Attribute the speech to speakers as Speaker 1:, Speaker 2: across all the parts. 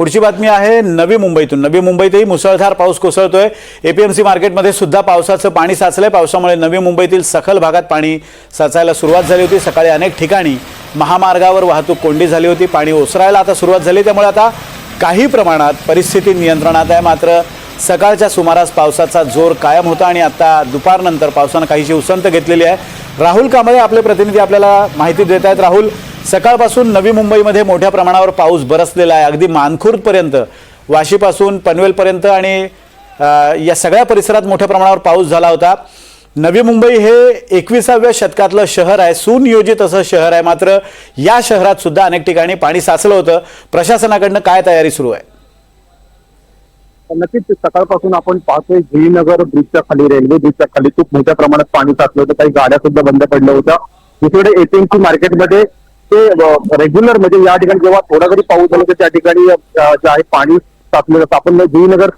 Speaker 1: पुढची बातमी आहे नवी मुंबईतून. नवी मुंबईतही मुसळधार पाऊस कोसळतोय. एपीएमसी मार्केटमध्ये सुद्धा पावसाचं पाणी साचलंय. पावसामुळे नवी मुंबईतील सखल भागात पाणी साचायला सुरुवात झाली होती. सकाळी अनेक ठिकाणी महामार्गावर वाहतूक कोंडी झाली होती. पाणी ओसरायला आता सुरुवात झाली. त्यामुळे आता काही प्रमाणात परिस्थिती नियंत्रणात आहे. मात्र सकाळच्या सुमारास पावसाचा जोर कायम होता आणि आता दुपारनंतर पावसानं काहीशी उसंत घेतलेली आहे. राहुल कांबळे आपले प्रतिनिधी आपल्याला माहिती देत आहेत. राहुल सकाळपासून नवी मुंबईमध्ये मोठ्या प्रमाणावर पाऊस बरसलेला आहे. अगदी मानखुर्दपर्यंत वाशीपासून पनवेलपर्यंत आणि या सगळ्या परिसरात मोठ्या प्रमाणावर पाऊस झाला होता. नवी मुंबई हे एकविसाव्या शतकातलं शहर आहे. सुनियोजित असं शहर आहे. मात्र या शहरात सुद्धा अनेक ठिकाणी पाणी साचलं होतं. प्रशासनाकडनं काय तयारी सुरू आहे?
Speaker 2: नक्कीच सकाळपासून आपण पाहतोय श्रीनगर ब्रिजच्या खाली रेल्वे ब्रिजच्या खाली खूप मोठ्या प्रमाणात पाणी साचलं होतं. काही गाड्या सुद्धा बंद पडल्या होत्या. दुसरीकडे एटीएमसी मार्केटमध्ये ते रेग्युलर म्हणजे या ठिकाणी जेव्हा थोडा जरी पाऊस झाला तर त्या ठिकाणी जे आहे पाणी साचलं जातं आपण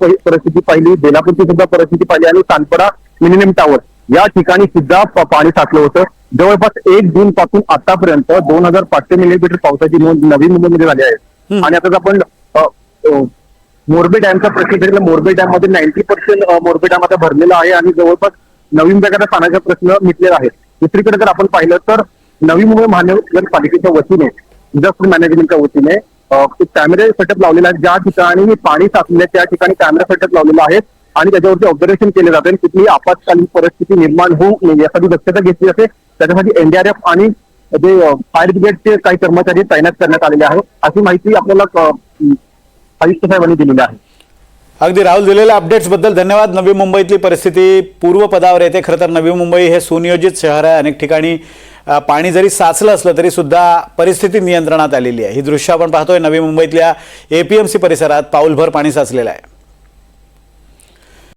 Speaker 2: पहि- परिस्थिती पाहिली बेलापूरची सुद्धा परिस्थिती पाहिली आणि सानपडा मिनिमम टावर या ठिकाणी सुद्धा पाणी साचलं होतं. जवळपास एक जून पासून आतापर्यंत दोन हजार पाचशे मिलीमीटर पावसाची नोंद नवी मुंबईमध्ये झाली आहे. आणि आता आपण मोरबे डॅमचा प्रश्न ठरला मोरबे डॅममध्ये नाईन्टी पर्सेंट मोरबे डॅम आता भरलेला आहे आणि जवळपास नवी मुंबईकडे पाण्याचा प्रश्न मिटलेला आहे. दुसरीकडे जर आपण पाहिलं तर नवी मुंबई महानगरपालिकेच्या वतीने डिझास्टर मॅनेजमेंटच्या वतीने कॅमेरे सेटअप लावलेला आहे. ज्या ठिकाणी पाणी साचले त्या ठिकाणी कॅमेरा सेटअप लावलेला आहे आणि त्याच्यावरती ऑब्झर्वेशन केले जाते आणि आपत्कालीन परिस्थिती निर्माण होऊ नये यासाठी दक्षता घेतली जाते. त्याच्यासाठी एनडीआरएफ आणि जे फायर ब्रिगेडचे काही कर्मचारी तैनात करण्यात आलेले आहे अशी माहिती आपल्याला आयुक्त साहेबांनी दिलेली आहे.
Speaker 1: अगदी राहुल दिलेल्या अपडेट्सबद्दल धन्यवाद. नवी मुंबईतली परिस्थिती पूर्वपदावर येते. खरं तर नवी मुंबई हे सुनियोजित शहर आहे. अनेक ठिकाणी पाणी जरी साचलं असलं तरी सुद्धा परिस्थिती नियंत्रणात आलेली आहे. ही दृश्य आपण पाहतोय नवी मुंबईतल्या एपीएमसी परिसरात पाऊलभर पाणी साचलेलं आहे.